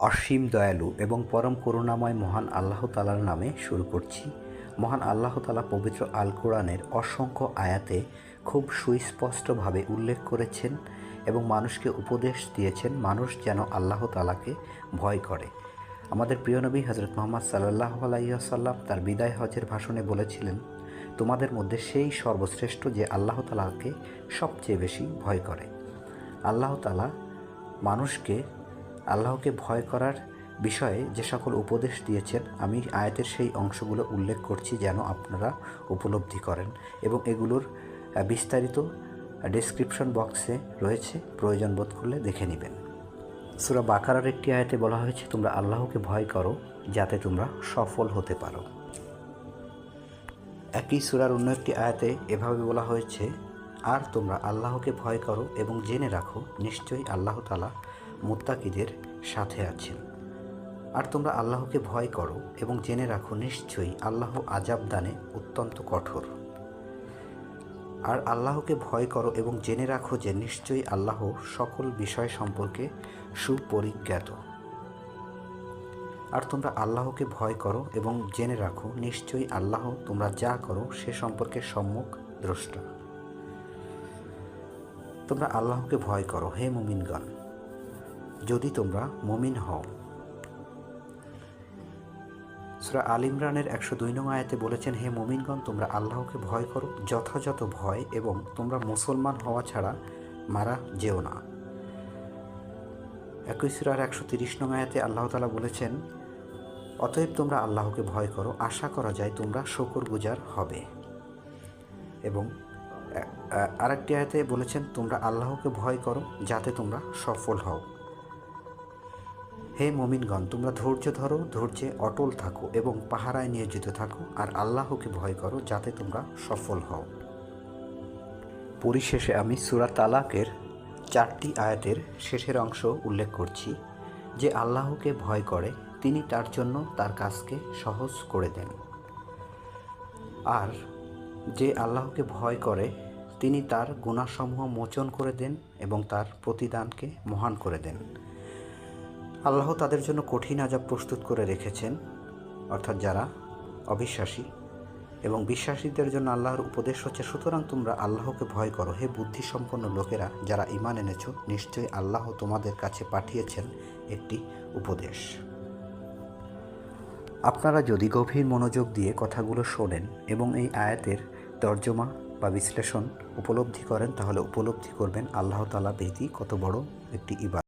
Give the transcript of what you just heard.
অসীম দয়ালু এবং পরম করুণাময় মহান আল্লাহ তালার নামে শুরু করছি। মহান আল্লাহ তালা পবিত্র আল কোরআনের অসংখ্য আয়াতে খুব সুস্পষ্টভাবে উল্লেখ করেছেন এবং মানুষকে উপদেশ দিয়েছেন, মানুষ যেন আল্লাহ তালাকে ভয় করে। আমাদের প্রিয় নবী হজরত মোহাম্মদ সাল্লাহ আলাইসাল্লাম তার বিদায় হজের ভাষণে বলেছিলেন, তোমাদের মধ্যে সেই সর্বশ্রেষ্ঠ যে আল্লাহ তালাকে সবচেয়ে বেশি ভয় করে। আল্লাহ তালা মানুষকে আল্লাহকে ভয় করার বিষয়ে যে সকল উপদেশ দিয়েছেন, আমি আয়াতের সেই অংশগুলো উল্লেখ করছি যেন আপনারা উপলব্ধি করেন এবং এগুলোর বিস্তারিত ডেসক্রিপশন বক্সে রয়েছে, প্রয়োজন বোধ করলে দেখে নেবেন। সুরা বাকারার একটি আয়াতে বলা হয়েছে, তোমরা আল্লাহকে ভয় করো যাতে তোমরা সফল হতে পারো। একই সুরার অন্য একটি আয়াতে এভাবে বলা হয়েছে, আর তোমরা আল্লাহকে ভয় করো এবং জেনে রাখো, নিশ্চয়ই আল্লাহ তালা মুত্তাকিদের সাথে আছেন। আর তোমরা আল্লাহকে ভয় করো এবং জেনে রাখো নিশ্চয়ই আল্লাহ আজাব দানে অত্যন্ত কঠোর। আর আল্লাহকে ভয় করো এবং জেনে রাখো যে নিশ্চয়ই আল্লাহ সকল বিষয় সম্পর্কে সুপরিজ্ঞাত। আর তোমরা আল্লাহকে ভয় করো এবং জেনে রাখো নিশ্চয়ই আল্লাহ তোমরা যা করো সে সম্পর্কে সম্মুখ দ্রষ্টা। তোমরা আল্লাহকে ভয় করো, হে মুমিনগণ। যদি তোমরা মমিন হও। সুরা আল ইমরানের একশো দুই নং আয়াতে বলেছেন, হে মুমিনগণ, তোমরা আল্লাহকে ভয় করো, যথাযথ ভয় এবং তোমরা মুসলমান হওয়া ছাড়া মারা যেও না। একই সুরার একশো তিরিশ নং আয়াতে আল্লাহ তালা বলেছেন, অতএব তোমরা আল্লাহকে ভয় করো, আশা করা যায় তোমরা শকর গুজার হবে। এবং আরেকটি আয়াতে বলেছেন, তোমরা আল্লাহকে ভয় করো, যাতে তোমরা সফল হও। হে মমিনগণ, তোমরা ধৈর্য ধরো, ধৈর্যে অটল থাকো এবং পাহারায় নিয়োজিত থাকো আর আল্লাহকে ভয় করো যাতে তোমরা সফল হও। পরিশেষে আমি সুরা তালাকের চারটি আয়াতের শেষের অংশ উল্লেখ করছি। যে আল্লাহকে ভয় করে, তিনি তার জন্য তার কাজকে সহজ করে দেন। আর যে আল্লাহকে ভয় করে, তিনি তার গুণাসমূহ মোচন করে দেন এবং তার প্রতিদানকে মহান করে দেন। আল্লাহ তাদের জন্য কঠিন আজাব প্রস্তুত করে রেখেছেন, অর্থাৎ যারা অবিশ্বাসী এবং বিশ্বাসীদের জন্য আল্লাহর উপদেশ হচ্ছে, সুতরাং তোমরা আল্লাহকে ভয় করো। হে বুদ্ধিসম্পন্ন লোকেরা, যারা ইমান এনেছো, নিশ্চয়ই আল্লাহ তোমাদের কাছে পাঠিয়েছেন একটি উপদেশ। আপনারা যদি গভীর মনোযোগ দিয়ে কথাগুলো শোনেন এবং এই আয়াতের তর্জমা বা বিশ্লেষণ উপলব্ধি করেন, তাহলে উপলব্ধি করবেন আল্লাহ তালা ভীতি কত বড় একটি ইবাদত।